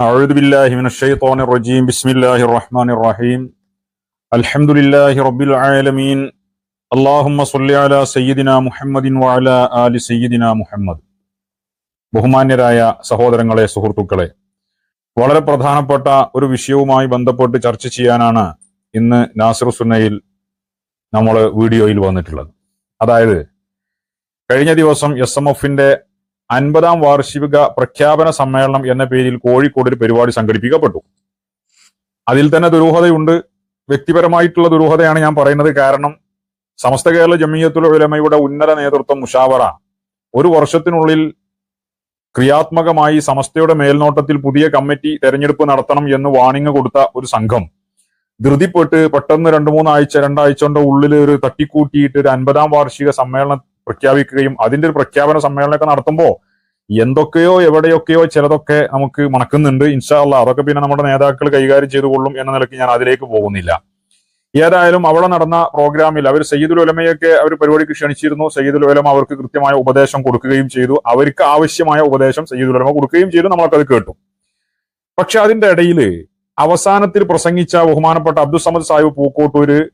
أعوذ بالله من الشيطان الرجيم بسم الله الرحمن الرحيم الحمد لله رب العالمين اللهم صل على سيدنا محمد وعلى آل سيدنا محمد ബഹുമാന്യരായ സഹോദരങ്ങളെ സുഹൃത്തുക്കളെ വളരെ പ്രധാനപ്പെട്ട ഒരു വിഷയവുമായി ബന്ധപ്പെട്ട് ചർച്ച ചെയ്യാനാണ് ഇന്ന് നാസിർ സുന്നയിൽ നമ്മൾ വീഡിയോയിൽ വന്നിട്ടുള്ളത് അതായത് കഴിഞ്ഞ ദിവസം എസ് എം എഫിന്റെ അൻപതാം വാർഷിക പ്രഖ്യാപന സമ്മേളനം എന്ന പേരിൽ കോഴിക്കോട് ഒരു പരിപാടി സംഘടിപ്പിക്കപ്പെട്ടു. അതിൽ തന്നെ ദുരൂഹതയുണ്ട്. വ്യക്തിപരമായിട്ടുള്ള ദുരൂഹതയാണ് ഞാൻ പറയുന്നത്. കാരണം സമസ്ത കേരള ജമിയത്തുൽ ഉലമയുടെ ഉന്നത നേതൃത്വം മുഷാവറ ഒരു വർഷത്തിനുള്ളിൽ ക്രിയാത്മകമായി സമസ്തയുടെ മേൽനോട്ടത്തിൽ പുതിയ കമ്മിറ്റി തെരഞ്ഞെടുപ്പ് നടത്തണം എന്ന് വാണിംഗ് കൊടുത്ത ഒരു സംഘം. ധൃതിപ്പെട്ട് പെട്ടെന്ന് രണ്ടു മൂന്നാഴ്ച രണ്ടാഴ്ച കൊണ്ട് ഉള്ളിൽ ഒരു തട്ടിക്കൂട്ടിയിട്ട് ഒരു അൻപതാം വാർഷിക സമ്മേളനം പ്രഖ്യാപിക്കുകയും അതിന്റെ ഒരു പ്രഖ്യാപന സമ്മേളനമൊക്കെ നടത്തുമ്പോൾ എന്തൊക്കെയോ എവിടെയൊക്കെയോ ചിലതൊക്കെ നമുക്ക് മണക്കുന്നുണ്ട്. ഇൻഷാല്ല അതൊക്കെ പിന്നെ നമ്മുടെ നേതാക്കൾ കൈകാര്യം ചെയ്തുകൊള്ളും എന്ന നിലയ്ക്ക് ഞാൻ അതിലേക്ക് പോകുന്നില്ല. ഏതായാലും അവിടെ നടന്ന പ്രോഗ്രാമിൽ അവർ സയ്യിദുൽ ഉലമയൊക്കെ അവർ പരിപാടിക്ക് ക്ഷണിച്ചിരുന്നു. സയ്യിദുൽ ഉലമ അവർക്ക് കൃത്യമായ ഉപദേശം കൊടുക്കുകയും ചെയ്തു. അവർക്ക് ആവശ്യമായ ഉപദേശം സയ്യിദുൽ ഉലമ കൊടുക്കുകയും ചെയ്തു. നമ്മളൊക്കെ കേട്ടു. പക്ഷെ അതിന്റെ ഇടയിൽ അവസാനത്തിൽ പ്രസംഗിച്ച ബഹുമാനപ്പെട്ട അബ്ദുസമദ് സാഹിബ് പൂക്കോട്ടൂര്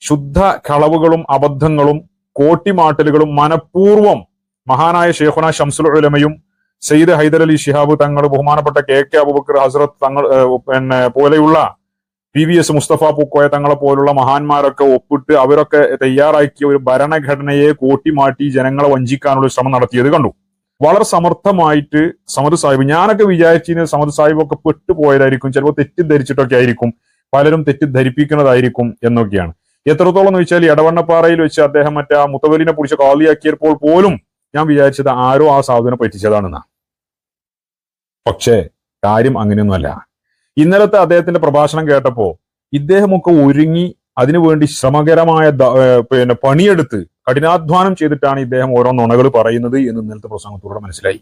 ശുദ്ധ കളവുകളും അബദ്ധങ്ങളും കോട്ടിമാട്ടലുകളും മനഃപൂർവം മഹാനായ ഷെയ്ഖുന ഷംസുൽ ഉലമയും സയ്യിദ് ഹൈദർ അലി ഷിഹാബ് തങ്ങൾ ബഹുമാനപ്പെട്ട കെ കെ അബുബക്കർ ഹസ്രത്ത് തങ്ങൾ പിന്നെ പോലെയുള്ള P V S Mustafa Pookoya തങ്ങളെ പോലുള്ള മഹാന്മാരൊക്കെ ഒപ്പിട്ട് അവരൊക്കെ തയ്യാറാക്കിയ ഒരു ഭരണഘടനയെ കോട്ടിമാറ്റി ജനങ്ങളെ വഞ്ചിക്കാനുള്ള ശ്രമം നടത്തിയത് കണ്ടു. വളരെ സമർത്ഥമായിട്ട് സമദ് സാഹിബ് ഞാനൊക്കെ വിചാരിച്ചിരുന്നത് സമദ് സാഹിബ് ഒക്കെ പെട്ടുപോയതായിരിക്കും ചിലപ്പോൾ തെറ്റിദ്ധരിച്ചിട്ടൊക്കെ ആയിരിക്കും പലരും തെറ്റിദ്ധരിപ്പിക്കുന്നതായിരിക്കും എന്നൊക്കെയാണ്. എത്രത്തോളം എന്ന് വെച്ചാൽ ഇടവണ്ണപ്പാറയിൽ വെച്ച് അദ്ദേഹം മറ്റേ ആ മുത്തവലിനെ പിടിച്ച് കാലിയാക്കിയപ്പോൾ പോലും ഞാൻ വിചാരിച്ചത് ആരോ ആ സാധുവിനെ പറ്റിച്ചതാണെന്നാ. പക്ഷേ കാര്യം അങ്ങനെയൊന്നുമല്ല. ഇന്നലത്തെ അദ്ദേഹത്തിന്റെ പ്രഭാഷണം കേട്ടപ്പോ ഇദ്ദേഹമൊക്കെ ഒരുങ്ങി അതിനുവേണ്ടി ശ്രമകരമായ പിന്നെ പണിയെടുത്ത് കഠിനാധ്വാനം ചെയ്തിട്ടാണ് ഇദ്ദേഹം ഓരോ നുണകൾ പറയുന്നത് എന്ന് ഇന്നലത്തെ പ്രസംഗത്തിലൂടെ മനസ്സിലായി.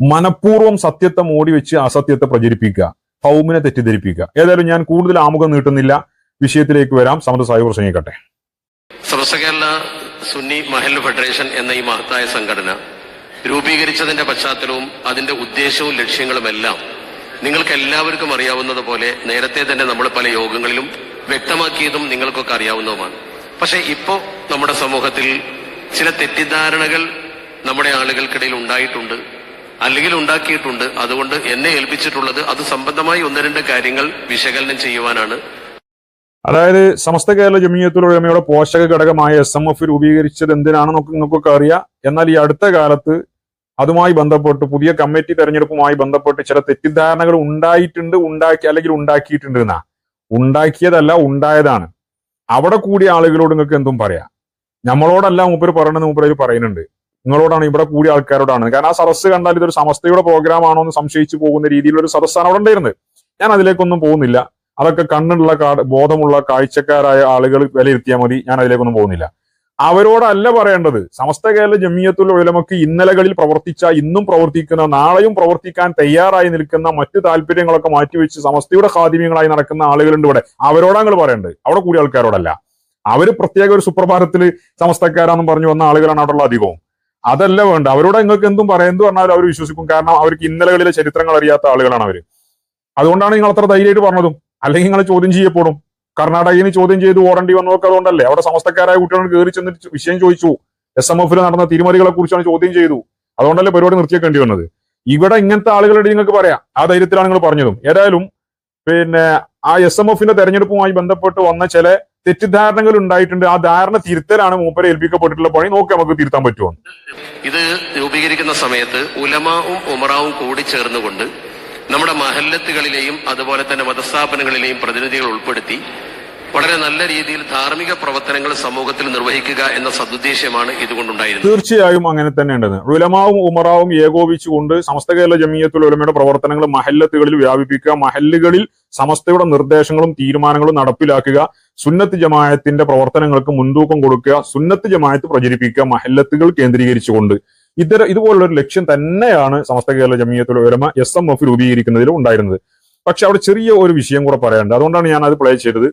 മനഃപൂർവം സത്യത്തെ മൂടി വെച്ച് അസത്യത്തെ പ്രചരിപ്പിക്കുക ഭൗമിനെ തെറ്റിദ്ധരിപ്പിക്കുക. ഏതായാലും ഞാൻ കൂടുതൽ ആമുഖം നീട്ടുന്നില്ല. വിഷയത്തിലേക്ക് വരാം. സമത സാഹിബ് പ്രസംഗിക്കട്ടെ സമസ്ത കേരള സുന്നി മഹൽ ഫെഡറേഷൻ എന്ന ഈ മഹത്തായ സംഘടന രൂപീകരിച്ചതിന്റെ പശ്ചാത്തലവും അതിന്റെ ഉദ്ദേശവും ലക്ഷ്യങ്ങളുമെല്ലാം നിങ്ങൾക്ക് എല്ലാവർക്കും അറിയാവുന്നത് പോലെ നേരത്തെ തന്നെ നമ്മൾ പല യോഗങ്ങളിലും വ്യക്തമാക്കിയതും നിങ്ങൾക്കൊക്കെ അറിയാവുന്നതുമാണ്. പക്ഷെ ഇപ്പോ നമ്മുടെ സമൂഹത്തിൽ ചില തെറ്റിദ്ധാരണകൾ നമ്മുടെ ആളുകൾക്കിടയിൽ ഉണ്ടായിട്ടുണ്ട്. അല്ലെങ്കിൽ ഉണ്ടാക്കിയിട്ടുണ്ട്. അതുകൊണ്ട് എന്നെ ഏൽപ്പിച്ചിട്ടുള്ളത് അത് സംബന്ധമായി ഒന്ന് രണ്ട് കാര്യങ്ങൾ വിശകലനം ചെയ്യുവാനാണ്. അതായത് സമസ്ത കേരള ജമിയത്തുൽ ഉലമയുടെ പോഷക ഘടകമായ എസ് എം എഫ് രൂപീകരിച്ചത് എന്തിനാണെന്നൊക്കെ നിങ്ങൾക്കൊക്കെ അറിയാം. എന്നാൽ ഈ അടുത്ത കാലത്ത് അതുമായി ബന്ധപ്പെട്ട് പുതിയ കമ്മിറ്റി തെരഞ്ഞെടുപ്പുമായി ബന്ധപ്പെട്ട് ചില തെറ്റിദ്ധാരണകൾ ഉണ്ടായിട്ടുണ്ട് ഉണ്ടാക്കി അല്ലെങ്കിൽ ഉണ്ടാക്കിയിട്ടുണ്ട് എന്നാ. ഉണ്ടാക്കിയതല്ല ഉണ്ടായതാണ്. അവിടെ കൂടിയ ആളുകളോട് നിങ്ങൾക്ക് എന്തും പറയാം. നമ്മളോടല്ല മൂപ്പര് പറയണമെന്ന് മൂപ്പര് പറയുന്നുണ്ട്. നിങ്ങളോടാണ് ഇവിടെ കൂടിയ ആൾക്കാരോടാണ്. കാരണം ആ സദസ്സ് കണ്ടാൽ ഇതൊരു സമസ്തയുടെ പ്രോഗ്രാം ആണോ എന്ന് സംശയിച്ചു പോകുന്ന രീതിയിലൊരു സദസ്സാണ് അവിടെ ഉണ്ടായിരുന്നത്. ഞാൻ അതിലേക്കൊന്നും പോകുന്നില്ല. അതൊക്കെ കണ്ണുള്ള ബോധമുള്ള കാഴ്ചക്കാരായ ആളുകൾ വിലയിരുത്തിയാൽ മതി. ഞാൻ അതിലേക്കൊന്നും പോകുന്നില്ല. അവരോടല്ല പറയേണ്ടത്. സമസ്ത കേരള ജമിയത്തുൽ ഉലമക്ക് ഇന്നലകളിൽ പ്രവർത്തിച്ച ഇന്നും പ്രവർത്തിക്കുന്ന നാളെയും പ്രവർത്തിക്കാൻ തയ്യാറായി നിൽക്കുന്ന മറ്റു താല്പര്യങ്ങളൊക്കെ മാറ്റിവെച്ച് സമസ്തയുടെ ഖാദിമ്യങ്ങളായി നടക്കുന്ന ആളുകളുണ്ട് ഇവിടെ. അവരോടാണ് നിങ്ങൾ പറയേണ്ടത്. അവിടെ കൂടിയ ആൾക്കാരോടല്ല. അവർ പ്രത്യേക ഒരു സുപ്രഭാതത്തിൽ സമസ്തക്കാരാന്നും പറഞ്ഞു വന്ന ആളുകളാണ് അവിടെ ഉള്ള അധികവും. അതല്ല വേണ്ട അവരോട് നിങ്ങൾക്ക് എന്തും പറയാം. എന്ത് പറഞ്ഞാലും അവർ വിശ്വസിക്കും. കാരണം അവർക്ക് ഇന്നലകളിലെ ചരിത്രങ്ങൾ അറിയാത്ത ആളുകളാണ് അവർ അതുകൊണ്ടാണ് നിങ്ങൾ അത്ര ധൈര്യമായിട്ട് പറഞ്ഞതും. അല്ലെങ്കിൽ നിങ്ങൾ ചോദ്യം ചെയ്യപ്പെടും. കർണാടകയിൽ ചോദ്യം ചെയ്ത് ഓടേണ്ടി വന്നതൊക്കെ അതുകൊണ്ടല്ലേ? അവിടെ സമസ്തക്കാരായ കുട്ടികളോട് കയറി ചെന്നിട്ട് വിഷയം ചോദിച്ചു. എസ് എം എഫിൽ നടന്ന തിരുമറികളെ കുറിച്ചാണ് ചോദ്യം ചെയ്തു. അതുകൊണ്ടല്ലേ പരിപാടി നിർത്തിയേക്കേണ്ടി വന്നത്? ഇവിടെ ഇങ്ങനത്തെ ആളുകളുടെ നിങ്ങൾക്ക് പറയാം. ആ ധൈര്യത്തിലാണ് നിങ്ങൾ പറഞ്ഞതും. ഏതായാലും പിന്നെ ആ എസ് എം എഫിന്റെ തെരഞ്ഞെടുപ്പുമായി ബന്ധപ്പെട്ട് വന്ന ചില തെറ്റിദ്ധാരണകൾ ഉണ്ടായിട്ടുണ്ട്. ആ ധാരണ തിരുത്തലാണ് മൂപ്പരെ ഏൽപ്പിക്കപ്പെട്ടിട്ടുള്ള പണി. നോക്കി നമുക്ക് തിരുത്താൻ പറ്റുമോ ഇത് രൂപീകരിക്കുന്ന സമയത്ത് ഉലമാവും ഉമറാവും കൂടി ചേർന്നുകൊണ്ട് നമ്മുടെ മഹല്ലത്തുകളിലെയും അതുപോലെ തന്നെ മതസ്ഥാപനങ്ങളിലെയും പ്രതിനിധികൾ ഉൾപ്പെടുത്തി വളരെ നല്ല രീതിയിൽ ധാർമ്മിക പ്രവർത്തനങ്ങൾ സമൂഹത്തിൽ നിർവഹിക്കുക എന്ന സതുദ്ദേശമാണ് ഇതുകൊണ്ടുണ്ടായിരുന്നത്. തീർച്ചയായും അങ്ങനെ തന്നെ ഉണ്ടെന്ന്. ഉലമാവും ഉമറാവും ഏകോപിച്ചുകൊണ്ട് സമസ്ത കേരള ജമിയത്തുൽ ഉലമയുടെ പ്രവർത്തനങ്ങൾ മഹല്ലത്തുകളിൽ വ്യാപിപ്പിക്കുക മഹല്ലുകളിൽ സമസ്തയുടെ നിർദ്ദേശങ്ങളും തീരുമാനങ്ങളും നടപ്പിലാക്കുക സുന്നത്ത് ജമായത്തിന്റെ പ്രവർത്തനങ്ങൾക്ക് മുൻതൂക്കം കൊടുക്കുക സുന്നത്ത് ജമായത്ത് പ്രചരിപ്പിക്കുക മഹല്ലത്തുകൾ കേന്ദ്രീകരിച്ചുകൊണ്ട്. ഇത്തരം ഇതുപോലുള്ള ഒരു ലക്ഷ്യം തന്നെയാണ് Samastha Kerala Jamiyyathul Ulama S M F രൂപീകരിക്കുന്നതിൽ ഉണ്ടായിരുന്നത്. പക്ഷെ അവിടെ ചെറിയ ഒരു വിഷയം കൂടെ പറയാനുണ്ട്. അതുകൊണ്ടാണ് ഞാൻ അത് പ്ലേ ചെയ്തത്.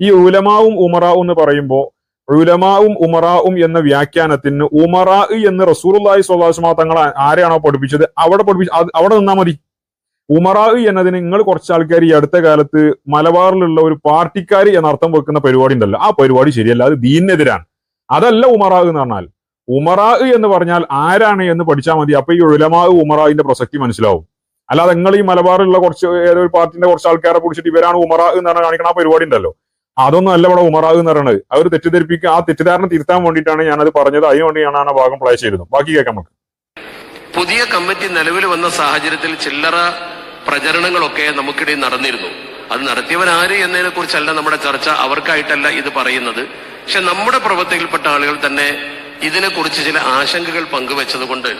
ഈ ഉലമാവും ഉമറാവും എന്ന് പറയുമ്പോൾ ഉലമാവും ഉമറാവും എന്ന വ്യാഖ്യാനത്തിന് ഉമറാ എന്ന് അലൈഹി വസല്ലം തങ്ങൾ ആരെയാണോ പഠിപ്പിച്ചത്? അവിടെ പഠിപ്പിച്ച അവിടെ നിന്നാ മതി. ഉമറാ എന്നതിന് നിങ്ങൾ കുറച്ച് ആൾക്കാർ ഈ അടുത്ത കാലത്ത് മലബാറിലുള്ള ഒരു പാർട്ടിക്കാർ എന്ന അർത്ഥം വെക്കുന്ന പരിപാടി ഉണ്ടല്ലോ. ആ പരിപാടി ശരിയല്ല അത് ദീനെതിരാണ് അതല്ല ഉമറാ എന്ന് പറഞ്ഞാൽ. ഉമറാ എന്ന് പറഞ്ഞാൽ ആരാണ് എന്ന് പഠിച്ചാൽ മതി. അപ്പൊ ഈ ഉലമാ ഉമറാവിന്റെ പ്രസക്തി മനസ്സിലാവും. അല്ലാതെ നിങ്ങൾ ഈ മലബാറിലുള്ള കുറച്ച് ഏതൊരു പാർട്ടിന്റെ കുറച്ച് ആൾക്കാരെ പിടിച്ചിട്ട് ഇവരാണ് ഉമറാ എന്ന് പറഞ്ഞാൽ കാണിക്കുന്ന ആ പരിപാടി ഉണ്ടല്ലോ. അതൊന്നും അല്ല ഇവിടെ ഉമറാ എന്ന് പറയുന്നത് അവർ തെറ്റിദ്ധരിപ്പിക്കുക ആ തെറ്റിദ്ധാരണ തിരുത്താൻ വേണ്ടിയിട്ടാണ് ഞാനത് പറഞ്ഞത്. അതിനുവേണ്ടിയാണ് ആ ഭാഗം പ്ലേ ചെയ്തത്. ബാക്കി കേൾക്കാം നമുക്ക്. പുതിയ കമ്മിറ്റി നിലവിൽ വന്ന സാഹചര്യത്തിൽ ചില്ലറ പ്രചരണങ്ങളൊക്കെ നമുക്കിടയിൽ നടന്നിരുന്നു. അത് നടത്തിയവരാര് എന്നതിനെ കുറിച്ചല്ല നമ്മുടെ ചർച്ച. അവർക്കായിട്ടല്ല ഇത് പറയുന്നത്. പക്ഷെ നമ്മുടെ പ്രവർത്തിയിൽപ്പെട്ട ആളുകൾ തന്നെ ഇതിനെക്കുറിച്ച് ചില ആശങ്കകൾ പങ്കുവച്ചത് കൊണ്ട്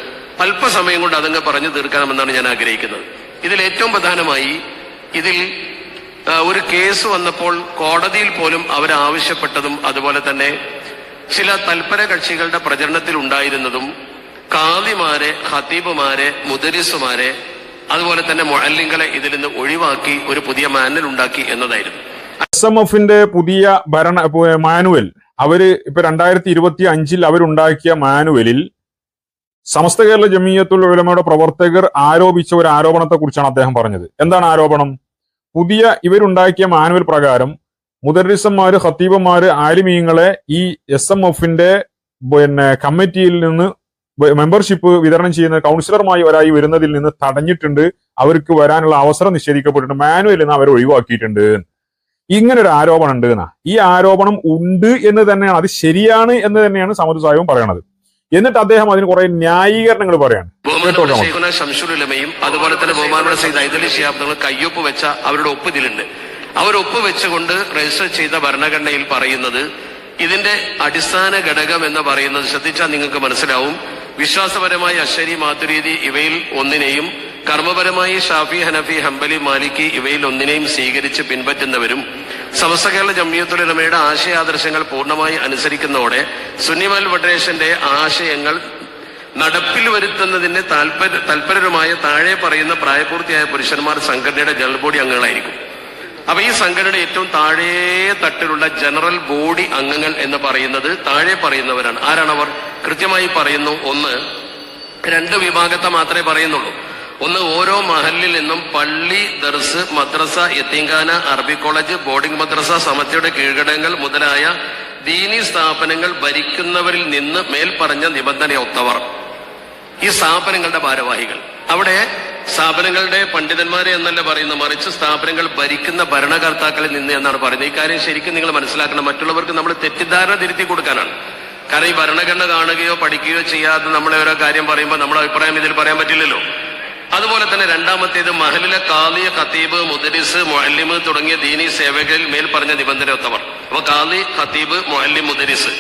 അല്പസമയം കൊണ്ട് അതങ്ങ് പറഞ്ഞു തീർക്കണമെന്നാണ് ഞാൻ ആഗ്രഹിക്കുന്നത്. ഇതിൽ ഏറ്റവും പ്രധാനമായി ഇതിൽ ഒരു കേസ് വന്നപ്പോൾ കോടതിയിൽ പോലും അവരാവശ്യപ്പെട്ടതും അതുപോലെ തന്നെ ചില തൽപര കക്ഷികളുടെ പ്രചരണത്തിൽ ഉണ്ടായിരുന്നതും കാദിമാരെ ഖത്തീബുമാരെ മുദരിസുമാരെ അതുപോലെ തന്നെ മൊഴല്ലിങ്ങളെ ഇതിൽ നിന്ന് ഒഴിവാക്കി ഒരു പുതിയ മാനുവൽ ഉണ്ടാക്കി എന്നതായിരുന്നു. എസ് എം എഫിന്റെ പുതിയ ഭരണ മാനുവൽ അവർ ഇപ്പൊ രണ്ടായിരത്തി ഇരുപത്തി അഞ്ചിൽ അവരുണ്ടാക്കിയ മാനുവലിൽ സമസ്ത കേരള ജമീയത്തുൽ ഉലമയുടെ പ്രവർത്തകർ ആരോപിച്ച ഒരു ആരോപണത്തെ കുറിച്ചാണ് അദ്ദേഹം പറഞ്ഞത്. എന്താണ് ആരോപണം? പുതിയ ഇവരുണ്ടാക്കിയ മാനുവൽ പ്രകാരം മുദറിസന്മാര് ഖത്തീബന്മാര് ആലിമീങ്ങളെ ഈ എസ് എം എഫിന്റെ പിന്നെ കമ്മിറ്റിയിൽ നിന്ന് മെമ്പർഷിപ്പ് വിതരണം ചെയ്യുന്ന കൗൺസിലർമായി ഒരായി വരുന്നതിൽ നിന്ന് തടഞ്ഞിട്ടുണ്ട്. അവർക്ക് വരാനുള്ള അവസരം നിഷേധിക്കപ്പെട്ടിട്ടുണ്ട്. മാനുവലിൽ നിന്ന് അവർ ഒഴിവാക്കിയിട്ടുണ്ട്. ഇങ്ങനെ ഒരു ആരോപണം ഉണ്ട് എന്നാ. ഈ ആരോപണം ഉണ്ട് എന്ന് തന്നെയാണ് അത് ശരിയാണ് എന്ന് തന്നെയാണ് സമദ് സാഹിബും പറയണത്. എന്നിട്ട് അദ്ദേഹം അതിന് കുറെ ന്യായീകരണങ്ങൾ പറയാണ്. ഷെയ്ഖുന അതുപോലെ തന്നെ ബഹുമാനപ്പെട്ട സെയ്ദ് ഐദലി ശിഹാബ് കയ്യൊപ്പ് വെച്ച അവരുടെ ഒപ്പ് ഇതിലുണ്ട് അവർ ഒപ്പ് വെച്ചുകൊണ്ട് രജിസ്റ്റർ ചെയ്ത ഭരണഘടനയിൽ പറയുന്നത് ഇതിന്റെ അടിസ്ഥാന ഘടകം എന്ന് പറയുന്നത് ശ്രദ്ധിച്ചാൽ നിങ്ങൾക്ക് മനസ്സിലാവും. വിശ്വാസപരമായ അശ്വരി മാതുരീതി ഇവയിൽ ഒന്നിനെയും കർമ്മപരമായി ഷാഫി ഹനഫി ഹംബലി മാലിക്കി ഇവയിൽ ഒന്നിനെയും സ്വീകരിച്ച് പിൻപറ്റുന്നവരും സമസ്ത കേരള ജമ്മിയത്തുലമയുടെ ആശയാദർശങ്ങൾ പൂർണമായി അനുസരിക്കുന്നതോടെ സുന്നിമൽ ഫെഡറേഷന്റെ ആശയങ്ങൾ നടപ്പിൽ വരുത്തുന്നതിന് താല്പര്യ തൽപരരുമായ താഴെ പറയുന്ന പ്രായപൂർത്തിയായ പുരുഷന്മാർ സംഘടനയുടെ ജനറൽ ബോഡി അംഗങ്ങളായിരിക്കും. അപ്പൊ ഈ സംഘടനയുടെ ഏറ്റവും താഴെ തട്ടിലുള്ള ജനറൽ ബോഡി അംഗങ്ങൾ എന്ന് പറയുന്നത് താഴെ പറയുന്നവരാണ്. ആരാണവർ? കൃത്യമായി പറയുന്നു ഒന്ന് രണ്ട് വിഭാഗത്തെ മാത്രമേ പറയുന്നുള്ളൂ. ഒന്ന് ഓരോ മഹലിൽ നിന്നും പള്ളി ദർസ് മദ്രസ യത്തീങ്കാന അറബി കോളേജ് ബോർഡിംഗ് മദ്രസ സമസ്തയുടെ കീഴ്ഘടകങ്ങൾ മുതലായ ദീനി സ്ഥാപനങ്ങൾ ഭരിക്കുന്നവരിൽ നിന്ന് മേൽപ്പറഞ്ഞ നിബന്ധനയൊത്തവർ. ഈ സ്ഥാപനങ്ങളുടെ ഭാരവാഹികൾ. അവിടെ സ്ഥാപനങ്ങളുടെ പണ്ഡിതന്മാരെ എന്നല്ല പറയുന്നത് മറിച്ച് സ്ഥാപനങ്ങൾ ഭരിക്കുന്ന ഭരണകർത്താക്കളിൽ നിന്ന് എന്നാണ് പറയുന്നത്. ഈ ശരിക്കും നിങ്ങൾ മനസ്സിലാക്കണം. മറ്റുള്ളവർക്ക് നമ്മൾ തെറ്റിദ്ധാരണ തിരുത്തി കൊടുക്കാനാണ്. കാരണം ഈ ഭരണഘടന കാണുകയോ പഠിക്കുകയോ ചെയ്യാതെ നമ്മളെ ഓരോ കാര്യം പറയുമ്പോൾ നമ്മുടെ അഭിപ്രായം ഇതിൽ പറയാൻ പറ്റില്ലല്ലോ. അതുപോലെ തന്നെ രണ്ടാമത്തേത് മഹലിലെ കാലി ഖത്തീബ് മുദരിസ് മൊഹല്ലിമ് തുടങ്ങിയ ദീനി സേവകരിൽ മേൽ പറഞ്ഞ നിബന്ധനയൊത്തവർ. അപ്പൊ കാലി ഖത്തീബ് മൊഹല്ലിം മുദരിസ്.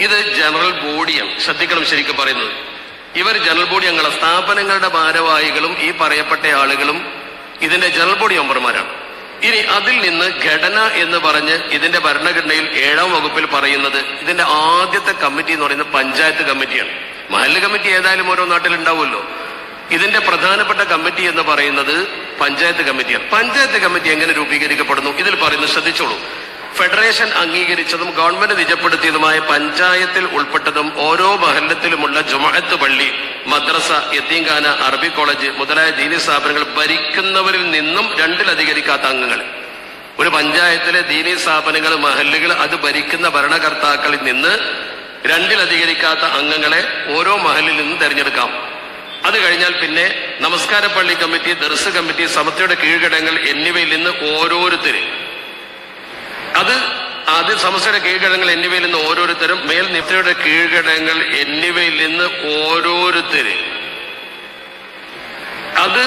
ഇത് ജനറൽ ബോഡിയാണ് ശ്രദ്ധിക്കണം ശരിക്കും പറയുന്നത്. ഇവർ ജനറൽ ബോഡി അംഗങ്ങളെ. സ്ഥാപനങ്ങളുടെ ഭാരവാഹികളും ഈ പറയപ്പെട്ട ആളുകളും ഇതിന്റെ ജനറൽ ബോഡി മെമ്പർമാരാണ്. ഇനി അതിൽ നിന്ന് ഘടന എന്ന് പറഞ്ഞ് ഇതിന്റെ ഭരണഘടനയിൽ ഏഴാം വകുപ്പിൽ പറയുന്നത് ഇതിന്റെ ആദ്യത്തെ കമ്മിറ്റി എന്ന് പറയുന്നത് പഞ്ചായത്ത് കമ്മിറ്റിയാണ്. മഹല്ല് കമ്മിറ്റി ഏതായാലും ഓരോ നാട്ടിൽ ഉണ്ടാവുമല്ലോ. ഇതിന്റെ പ്രധാനപ്പെട്ട കമ്മിറ്റി എന്ന് പറയുന്നത് പഞ്ചായത്ത് കമ്മിറ്റിയാണ്. പഞ്ചായത്ത് കമ്മിറ്റി എങ്ങനെ രൂപീകരിക്കപ്പെടുന്നു? ഇതിൽ പറയുന്നത് ശ്രദ്ധിച്ചോളൂ. ഫെഡറേഷൻ അംഗീകരിച്ചതും ഗവൺമെന്റ് നിജപ്പെടുത്തിയതുമായ പഞ്ചായത്തിൽ ഉൾപ്പെട്ടതും ഓരോ മഹല്ലത്തിലുമുള്ള ജുമഹത്ത് പള്ളി മദ്രസ യത്തീങ്കാന അറബി കോളേജ് മുതലായ ദീനി സ്ഥാപനങ്ങൾ ഭരിക്കുന്നവരിൽ നിന്നും രണ്ടിലധികരിക്കാത്ത അംഗങ്ങൾ. ഒരു പഞ്ചായത്തിലെ ദീനി സ്ഥാപനങ്ങൾ മഹല്ലുകൾ അത് ഭരിക്കുന്ന ഭരണകർത്താക്കളിൽ നിന്ന് രണ്ടിലധികരിക്കാത്ത അംഗങ്ങളെ ഓരോ മഹലിൽ നിന്നും തെരഞ്ഞെടുക്കാം. അത് കഴിഞ്ഞാൽ പിന്നെ നമസ്കാര പള്ളി കമ്മിറ്റി ദർസ് കമ്മിറ്റി സമസ്തയുടെ കീഴ്ഘടകങ്ങൾ എന്നിവയിൽ നിന്ന് ഓരോരുത്തര്. അത് അത് സമസ്തയുടെ കീഴ്ഘടകങ്ങൾ എന്നിവയിൽ നിന്ന് ഓരോരുത്തരും മേൽ നിഫ്തയുടെ കീഴ്ഘടകങ്ങൾ എന്നിവയിൽ നിന്ന് ഓരോരുത്തര്. അത്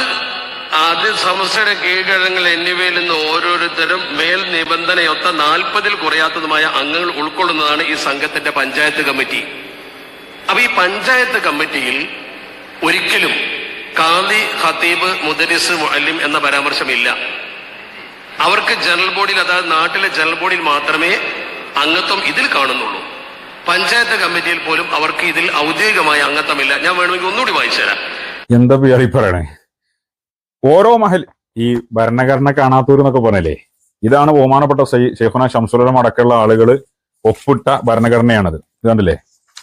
അത് സമസ്തയുടെ കീഴ്ഘടകങ്ങൾ എന്നിവയിൽ നിന്ന് ഓരോരുത്തരും മേൽ നിബന്ധനയൊത്ത നാൽപ്പതിൽ കുറയാത്തതുമായ അംഗങ്ങൾ ഉൾക്കൊള്ളുന്നതാണ് ഈ സംഘത്തിന്റെ പഞ്ചായത്ത് കമ്മിറ്റി. അപ്പൊ ഈ പഞ്ചായത്ത് കമ്മിറ്റിയിൽ ഒരിക്കലും കാന്തി ഖത്തീബ് മുദരിസ് മുഅല്ലിം എന്ന പരാമർശമില്ല. അവർക്ക് ജനറൽ ബോർഡിൽ അതായത് നാട്ടിലെ ജനറൽ ബോർഡിൽ മാത്രമേ അംഗത്വം ഇതിൽ കാണുന്നുള്ളൂ. പഞ്ചായത്ത് കമ്മിറ്റിയിൽ പോലും അവർക്ക് ഇതിൽ ഔദ്യോഗികമായ അംഗത്വമില്ല. ഞാൻ വേണമെങ്കിൽ ഒന്നുകൂടി വായിച്ചു തരാം എന്താ ഈ പറയണേ ഓരോ മഹൽ ഈ ഭരണഘടന കാണാത്തൂർ എന്നൊക്കെ പറഞ്ഞല്ലേ? ഇതാണ് ബഹുമാനപ്പെട്ട ഷെയ്ഖുന ഷംസുലം അടക്കമുള്ള ആളുകൾ ഒപ്പിട്ട ഭരണഘടനയാണത്. കണ്ടില്ലേ?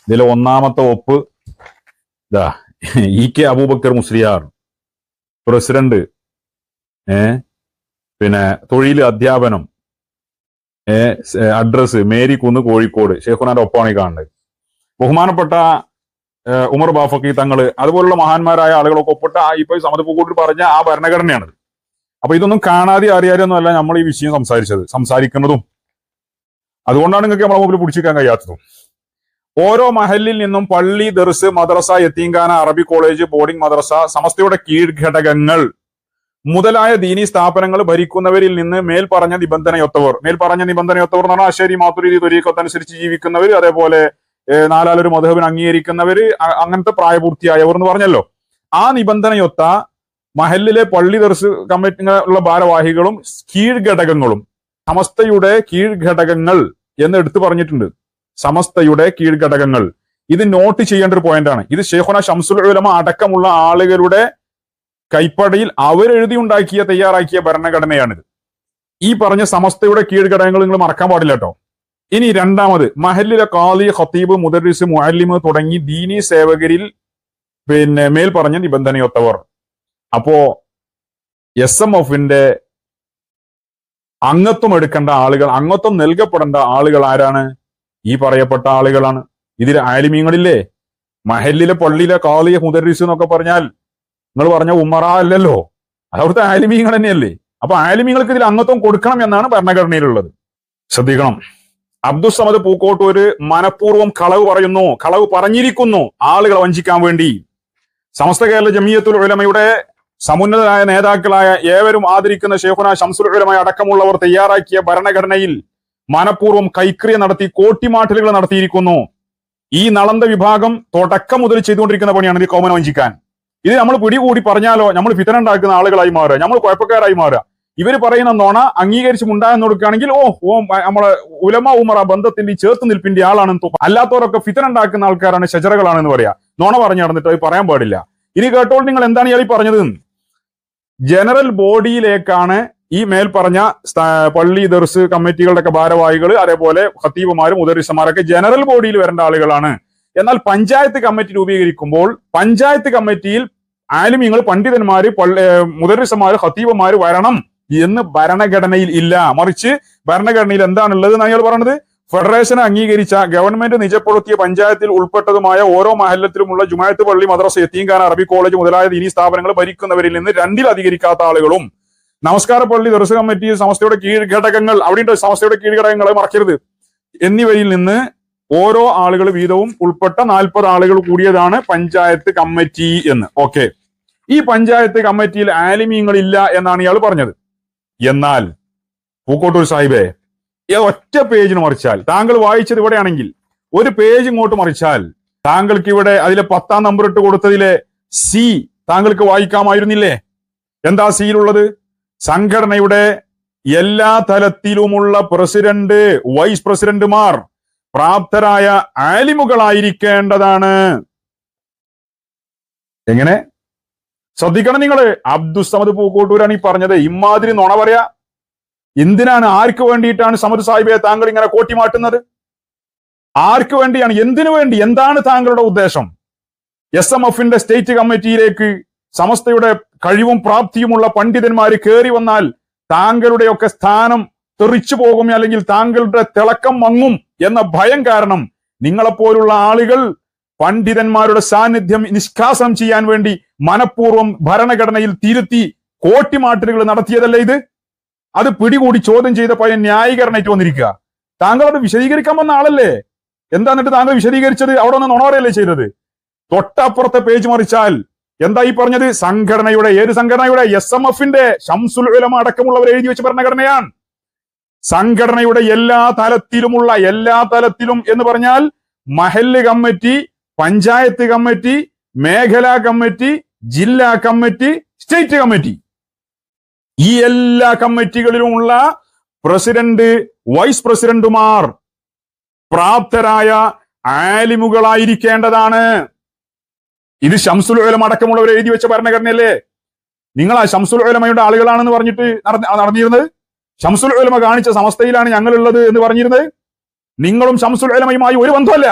ഇതിലെ ഒന്നാമത്തെ ഒപ്പ് ഇതാ E K Aboobacker Musliyar president ഏ പിന്നെ തൊഴിൽ അധ്യാപനം ഏ അഡ്രസ് മേരി കുന്ന് കോഴിക്കോട് ഷെയ്ഖുനാന്റെ ഒപ്പമാണ് ഈ കാണുന്നത് ബഹുമാനപ്പെട്ട ഉമർ ബാഫക്കി തങ്ങൾ അതുപോലുള്ള മഹാന്മാരായ ആളുകളൊക്കെ ഒപ്പിട്ട ആ ഇപ്പൊ സമത് പൂക്കോട്ടിൽ പറഞ്ഞ ആ ഭരണഘടനയാണത്. അപ്പൊ ഇതൊന്നും കാണാതെ അറിയാതെയൊന്നും അല്ല നമ്മൾ ഈ വിഷയം സംസാരിച്ചത് സംസാരിക്കുന്നതും. അതുകൊണ്ടാണ് നിങ്ങൾക്ക് നമ്മളെ മുമ്പിൽ പിടിച്ചിരിക്കാൻ കഴിയാത്തതും. ഓരോ മഹലിൽ നിന്നും പള്ളി ദർസ് മദ്രസ യത്തീംഖാന അറബി കോളേജ് ബോർഡിംഗ് മദ്രസ സമസ്തയുടെ കീഴ്ഘടകങ്ങൾ. മുതലായ ദീനി സ്ഥാപനങ്ങൾ ഭരിക്കുന്നവരിൽ നിന്ന് മേൽ പറഞ്ഞ നിബന്ധനയൊത്തവർ. മേൽ പറഞ്ഞ നിബന്ധനയൊത്തവർ എന്ന് പറഞ്ഞാൽ അശ്ശേരി മാത്തുരീതി തൊരീക്കത്തനുസരിച്ച് ജീവിക്കുന്നവർ അതേപോലെ നാലാലൊരു മധുവിന് അംഗീകരിക്കുന്നവര് അങ്ങനത്തെ പ്രായപൂർത്തിയായവർ എന്ന് പറഞ്ഞല്ലോ. ആ നിബന്ധനയൊത്ത മഹലിലെ പള്ളി ദർസ് കമ്മിറ്റി ഉള്ള ഭാരവാഹികളും കീഴ്ഘടകങ്ങളും സമസ്തയുടെ കീഴ്ഘടകങ്ങൾ എന്ന് എടുത്തു പറഞ്ഞിട്ടുണ്ട്. സമസ്തയുടെ കീഴ്ഘടകങ്ങൾ. ഇത് നോട്ട് ചെയ്യേണ്ട ഒരു പോയിന്റ് ആണ്. ഇത് ഷെയ്ഖുന ഷംസുൽ ഉലമ അടക്കമുള്ള ആളുകളുടെ കൈപ്പടയിൽ അവരെഴുതി ഉണ്ടാക്കിയ തയ്യാറാക്കിയ ഭരണഘടനയാണിത്. ഈ പറഞ്ഞ സമസ്തയുടെ കീഴ്ഘടകങ്ങൾ നിങ്ങൾ മറക്കാൻ പാടില്ല കേട്ടോ. ഇനി രണ്ടാമത് മഹല്ലിലെ കാലി ഖത്തീബ് മുദറിസ് മുഅല്ലിമ് തുടങ്ങി ദീനി സേവകരിൽ പിന്നെ മേൽ പറഞ്ഞ നിബന്ധനയൊത്തവർ. അപ്പോ എസ് എം എഫിന്റെ അംഗത്വം എടുക്കേണ്ട ആളുകൾ അംഗത്വം നൽകപ്പെടേണ്ട ആളുകൾ ആരാണ്? ഈ പറയപ്പെട്ട ആളുകളാണ്. ഇതിൽ ആലിമീങ്ങളില്ലേ? മഹലിലെ പള്ളിയിലെ കാളിയ മുദരിസ് എന്നൊക്കെ പറഞ്ഞാൽ നിങ്ങൾ പറഞ്ഞ ഉമ്മറ അല്ലല്ലോ. അത് അവിടുത്തെ ആലിമീങ്ങൾ തന്നെയല്ലേ? അപ്പൊ ആലിമീങ്ങൾക്ക് ഇതിൽ അംഗത്വം കൊടുക്കണം എന്നാണ് ഭരണഘടനയിലുള്ളത്. ശ്രദ്ധിക്കണം. അബ്ദുൾ സമദ് പൂക്കോട്ടൂര് മനഃപൂർവം കളവ് പറയുന്നു. കളവ് പറഞ്ഞിരിക്കുന്നു ആളുകളെ വഞ്ചിക്കാൻ വേണ്ടി. സമസ്ത കേരള ജമീയത്തുൽ ഉലമയുടെ സമുന്നതരായ നേതാക്കളായ ഏവരും ആദരിക്കുന്ന ഷെയ്ഖുന ഷംസുൽ ഉലമ അടക്കമുള്ളവർ തയ്യാറാക്കിയ ഭരണഘടനയിൽ മനഃപൂർവം കൈക്രിയ നടത്തി കോട്ടിമാറ്റലുകൾ നടത്തിയിരിക്കുന്നു. ഈ നളന്ത വിഭാഗം തുടക്കം മുതൽ ചെയ്തുകൊണ്ടിരിക്കുന്ന പണിയാണ് ഈ കോമന വഞ്ചിക്കാൻ. ഇത് നമ്മൾ പിടികൂടി പറഞ്ഞാലോ നമ്മൾ ഫിതന ഉണ്ടാക്കുന്ന ആളുകളായി മാറുക നമ്മൾ കുഴപ്പക്കാരായി മാറുക. ഇവർ പറയുന്ന നോണ അംഗീകരിച്ച് മുണ്ടായെന്ന് കൊടുക്കുകയാണെങ്കിൽ ഓ ഓ നമ്മളെ ഉലമ ഉമറ ബന്ധത്തിന്റെ ചേർത്ത് നിൽപ്പിന്റെ ആളാണെന്ന് തോന്നുന്നു. അല്ലാത്തവരൊക്കെ ഫിതന ഉണ്ടാക്കുന്ന ആൾക്കാരാണ് ഷജറകളാണെന്ന് പറയാ. നോണ പറഞ്ഞു നടന്നിട്ട് അത് പറയാൻ പാടില്ല. ഇനി കേട്ടോൾ നിങ്ങൾ എന്താണ് ഇയാൾ പറഞ്ഞത്? ജനറൽ ബോഡിയിലേക്കാണ് ഈ മേൽ പറഞ്ഞ പള്ളി ദർസ് കമ്മിറ്റികളുടെ ഒക്കെ ഭാരവാഹികൾ അതേപോലെ ഖത്തീബുമാരും ഉദരിസമാരൊക്കെ ജനറൽ ബോഡിയിൽ വരേണ്ട ആളുകളാണ്. എന്നാൽ പഞ്ചായത്ത് കമ്മിറ്റി രൂപീകരിക്കുമ്പോൾ പഞ്ചായത്ത് കമ്മിറ്റിയിൽ ആലിമ്യങ്ങൾ പണ്ഡിതന്മാര് പള്ളി മുദരിസമാര് ഖത്തീബുമാര് വരണം എന്ന് ഭരണഘടനയിൽ ഇല്ല. മറിച്ച് ഭരണഘടനയിൽ എന്താണുള്ളത് എന്ന് അയാൾ പറഞ്ഞത് ഫെഡറേഷൻ അംഗീകരിച്ച ഗവൺമെന്റ് നിജപ്പെടുത്തിയ പഞ്ചായത്തിൽ ഉൾപ്പെട്ടതുമായ ഓരോ മഹല്ലത്തിലുമുള്ള ജുമായത്ത് പള്ളി മദ്രസ യത്തീംഖാന അറബി കോളേജ് മുതലായ ദീനി സ്ഥാപനങ്ങൾ ഭരിക്കുന്നവരിൽ നിന്ന് രണ്ടിൽ അധികരിക്കാത്ത ആളുകളും നമസ്കാര പള്ളി ദർശ കമ്മിറ്റി സമസ്തയുടെ കീഴ്ഘടകങ്ങൾ അവിടെയുണ്ട് സമസ്തയുടെ കീഴ്ഘടകങ്ങളെ മറക്കരുത്. എന്നിവയിൽ നിന്ന് ഓരോ ആളുകൾ വീതവും ഉൾപ്പെട്ട നാൽപ്പത് ആളുകൾ കൂടിയതാണ് പഞ്ചായത്ത് കമ്മിറ്റി എന്ന്. ഓക്കെ. ഈ പഞ്ചായത്ത് കമ്മിറ്റിയിൽ ആലിമീങ്ങളില്ല എന്നാണ് ഇയാൾ പറഞ്ഞത്. എന്നാൽ പൂക്കോട്ടൂർ സാഹിബേ ഒറ്റ പേജിന് മറിച്ചാൽ താങ്കൾ വായിച്ചത് ഇവിടെയാണെങ്കിൽ ഒരു പേജ് ഇങ്ങോട്ട് മറിച്ചാൽ താങ്കൾക്ക് ഇവിടെ അതിലെ പത്താം നമ്പർ ഇട്ട് കൊടുത്തതിലെ സി താങ്കൾക്ക് വായിക്കാമായിരുന്നില്ലേ? എന്താ സിയിലുള്ളത് സംഘടനയുടെ എല്ലാ തലത്തിലുമുള്ള പ്രസിഡന്റ് വൈസ് പ്രസിഡന്റുമാർ പ്രാപ്തരായ ആലിമുകളായിരിക്കേണ്ടതാണ്. എങ്ങനെ? ശ്രദ്ധിക്കണം നിങ്ങൾ. അബ്ദുസമദ് പൂക്കോട്ടൂരാണ് ഈ പറഞ്ഞത്. ഇമാതിരി നുണ പറയാ. എന്തിനാണ്? ആർക്ക് വേണ്ടിയിട്ടാണ് സമദ് സാഹിബെ താങ്കൾ ഇങ്ങനെ കോട്ടിമാട്ടുന്നത് ആർക്ക് വേണ്ടിയാണ്? എന്തിനു വേണ്ടി? എന്താണ് താങ്കളുടെ ഉദ്ദേശം? എസ് എം എഫിന്റെ സ്റ്റേറ്റ് കമ്മിറ്റിയിലേക്ക് സമസ്തയുടെ കഴിവും പ്രാപ്തിയുമുള്ള പണ്ഡിതന്മാർ കയറി വന്നാൽ താങ്കളുടെയൊക്കെ സ്ഥാനം തെറിച്ചു പോകും അല്ലെങ്കിൽ താങ്കളുടെ തിളക്കം മങ്ങും എന്ന ഭയം കാരണം നിങ്ങളെപ്പോലുള്ള ആളുകൾ പണ്ഡിതന്മാരുടെ സാന്നിധ്യം നിഷ്കാസനം ചെയ്യാൻ വേണ്ടി മനഃപൂർവം ഭരണഘടനയിൽ തിരുത്തി കോട്ടിമാറ്റലുകൾ നടത്തിയതല്ലേ ഇത്? അത് പിടികൂടി ചോദ്യം ചെയ്ത പയ്യൻ ന്യായീകരണമായിട്ട് വന്നിരിക്കുക. താങ്കൾ അത് വിശദീകരിക്കാൻ വന്ന ആളല്ലേ? എന്താ എന്നിട്ട് താങ്കൾ വിശദീകരിച്ചത്? അവിടെ ഒന്ന് നുണവരയല്ലേ ചെയ്തത്? തൊട്ടപ്പുറത്തെ പേജ് മറിച്ചാൽ എന്താ ഈ പറഞ്ഞത്? സംഘടനയുടെ ഏത് സംഘടനയുടെ? എസ് എം എഫിന്റെ ഷംസുൽ ഉലമ അടക്കമുള്ളവർ എഴുതി വെച്ച ഭരണഘടനയാണ്. സംഘടനയുടെ എല്ലാ തലത്തിലുമുള്ള എല്ലാ തലത്തിലും എന്ന് പറഞ്ഞാൽ മഹല്ല് കമ്മിറ്റി പഞ്ചായത്ത് കമ്മിറ്റി മേഖലാ കമ്മിറ്റി ജില്ലാ കമ്മിറ്റി സ്റ്റേറ്റ് കമ്മിറ്റി. ഈ എല്ലാ കമ്മിറ്റികളിലുമുള്ള പ്രസിഡന്റ് വൈസ് പ്രസിഡന്റുമാർ പ്രാപ്തരായ ആലിമുകളായിരിക്കേണ്ടതാണ്. ഇത് ഷംസുൽ ഉലമ അടക്കമുള്ളവർ എഴുതി വെച്ച ഭരണഘടനയല്ലേ? നിങ്ങൾ ആ ഷംസുൽ ഉലമയുടെ ആളുകളാണെന്ന് പറഞ്ഞിട്ട് നടന്നിരുന്നത്? ഷംസുൽ ഉലമ കാണിച്ച സമസ്തയിലാണ് ഞങ്ങളുള്ളത് എന്ന് പറഞ്ഞിരുന്നത്? നിങ്ങളും ഷംസുൽ ഉലമയുമായി ഒരു ബന്ധമല്ല.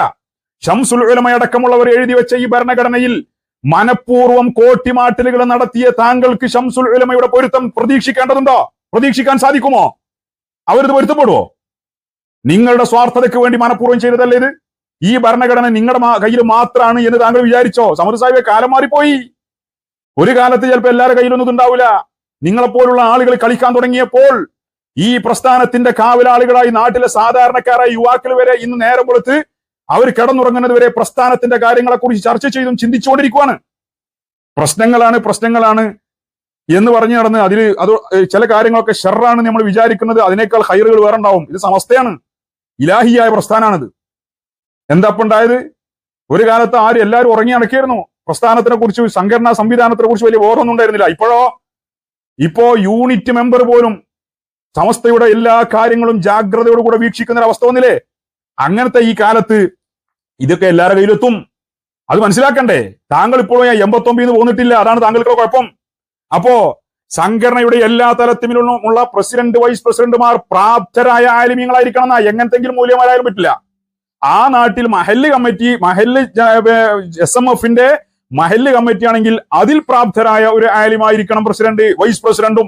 ഷംസുൽ ഉലമ അടക്കമുള്ളവർ എഴുതി വെച്ച ഈ ഭരണഘടനയിൽ മനഃപൂർവം കോട്ടിമാട്ടലുകൾ നടത്തിയ താങ്കൾക്ക് ഷംസുൽ ഉലമയുടെ പൊരുത്തം പ്രതീക്ഷിക്കേണ്ടതുണ്ടോ? പ്രതീക്ഷിക്കാൻ സാധിക്കുമോ? അവരിത് പൊരുത്തപ്പെടുവോ? നിങ്ങളുടെ സ്വാർത്ഥതയ്ക്ക് വേണ്ടി മനഃപൂർവം ചെയ്തതല്ലേ ഇത്? ഈ ഭരണഘടന നിങ്ങളുടെ കയ്യിൽ മാത്രമാണ് എന്ന് താങ്കൾ വിചാരിച്ചോ? സാഹിബെ കാലം മാറിപ്പോയി. ഒരു കാലത്ത് ചിലപ്പോൾ എല്ലാവരുടെ കയ്യിലൊന്നും ഇതുണ്ടാവില്ല നിങ്ങളെപ്പോലുള്ള ആളുകൾ കളിക്കാൻ തുടങ്ങിയപ്പോൾ ഈ പ്രസ്ഥാനത്തിന്റെ കാവലാളികളായി നാട്ടിലെ സാധാരണക്കാരായ യുവാക്കൾ വരെ ഇന്ന് നേരം കൊടുത്ത് അവർ കിടന്നുറങ്ങുന്നത് വരെ പ്രസ്ഥാനത്തിന്റെ കാര്യങ്ങളെ കുറിച്ച് ചർച്ച ചെയ്തും ചിന്തിച്ചുകൊണ്ടിരിക്കുവാണ്. പ്രശ്നങ്ങളാണ് പ്രശ്നങ്ങളാണ് എന്ന് പറഞ്ഞു നടന്ന് അതിൽ അത് ചില കാര്യങ്ങളൊക്കെ ഷെറാണ് നമ്മൾ വിചാരിക്കുന്നത്. അതിനേക്കാൾ ഹൈറുകൾ വേറെ ഉണ്ടാവും. ഇത് സമസ്തയാണ്. ഇലാഹിയായ പ്രസ്ഥാനാണിത്. എന്താ ഇപ്പൊ ഉണ്ടായത്? ഒരു കാലത്ത് ആരും എല്ലാവരും ഉറങ്ങി അണക്കിയിരുന്നു പ്രസ്ഥാനത്തിനെ കുറിച്ച് സംഘടനാ സംവിധാനത്തിനെ കുറിച്ച് വലിയ ബോധമൊന്നും ഉണ്ടായിരുന്നില്ല. ഇപ്പോഴോ? ഇപ്പോ യൂണിറ്റ് മെമ്പർ പോലും സമസ്തയുടെ എല്ലാ കാര്യങ്ങളും ജാഗ്രതയോടുകൂടെ വീക്ഷിക്കുന്ന ഒരു അവസ്ഥ വന്നില്ലേ? അങ്ങനത്തെ ഈ കാലത്ത് ഇതൊക്കെ എല്ലാവരുടെ കയ്യിലെത്തും. അത് മനസ്സിലാക്കണ്ടേ? താങ്കൾ ഇപ്പോഴും എൺപത്തൊമ്പതിന്ന് പോന്നിട്ടില്ല. അതാണ് താങ്കൾക്ക് കുഴപ്പം. അപ്പോ സംഘടനയുടെ എല്ലാ തലത്തിലുള്ള പ്രസിഡന്റ് വൈസ് പ്രസിഡന്റുമാർ പ്രാപ്തരായ ആലിമ്യങ്ങളായിരിക്കണം എന്നാ. എങ്ങനത്തെങ്കിലും മൂല്യമാരായാലും പറ്റില്ല. ആ നാട്ടിൽ മഹല്ല് കമ്മിറ്റി മഹല്ല് എസ് എം എഫിന്റെ മഹല്ല് കമ്മിറ്റി ആണെങ്കിൽ അതിൽ പ്രാപ്തരായ ഒരു ആലിമായിരിക്കണം പ്രസിഡന്റ് വൈസ് പ്രസിഡന്റും